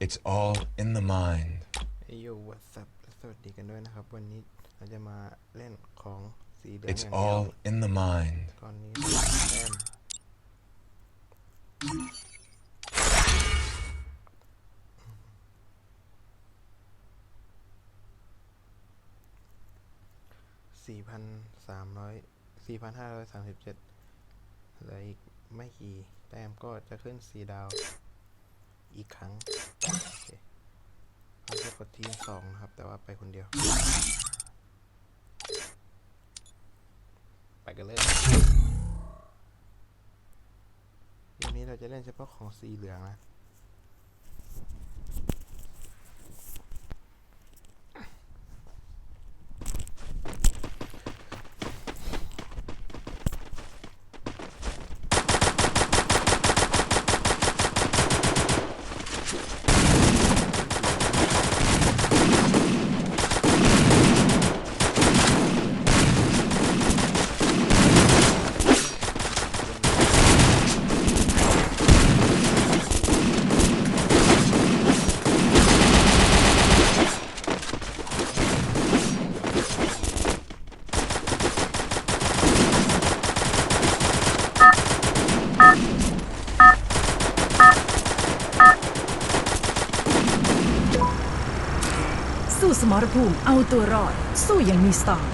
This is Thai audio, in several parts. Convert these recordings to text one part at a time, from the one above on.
It's all in the mind. เอโยวัสดุสวัสดีกันด้วยนะครับ วันนี้เราจะมาเล่นของสีเหลือง It's อย่างเดียว all in the mind. ตอนนี้แต้มสี่พันสามร้อยสี่พันห้าร้อยสามสิบเจ็ดเหลืออีกไม่กี่แต้มก็จะขึ้นสีดาว อีกครั้งโอเคเราจะกดทีมสองนะครับ แต่ว่าไปคนเดียว ไปกันเลยทีนี้เราจะเล่นเฉพาะของสีเหลืองนะ สมรภูมิเอาตัวรอด สู้อย่างมีสไตล์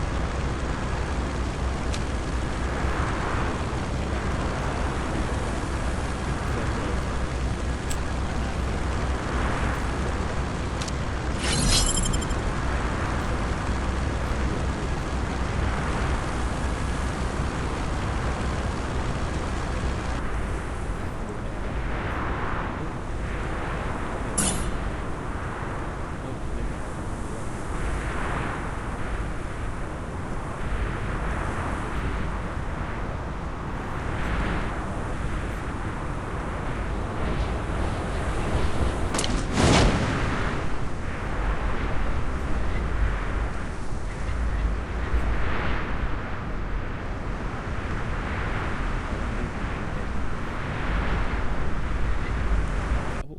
โอ้โห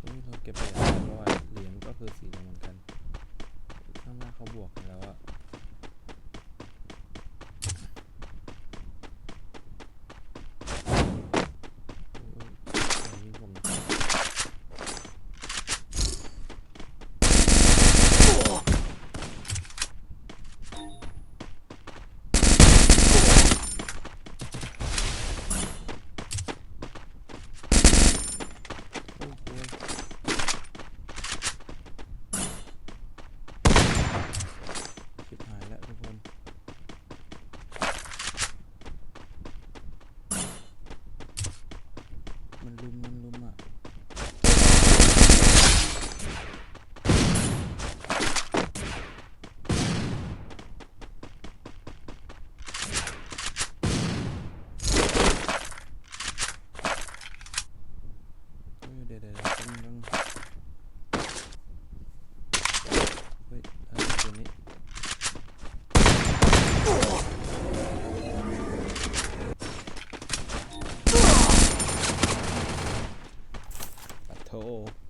เฮ้ยเราเก็บเหรียญได้เพราะว่าเหรียญก็คือสีเหลืองเหมือนกัน ข้างหน้าเขาบวกกันแล้วอะโอ้ยอย่ายิงผมนะครับโอ้โหชิบหายแล้วทุกคน มันลุม มันลุมอะ เฮ้ยเดี๋ยวเดี๋ยวเดี๋ยวต้องต้องเฮ้ยเอะไรตัวนี้ ปัดโท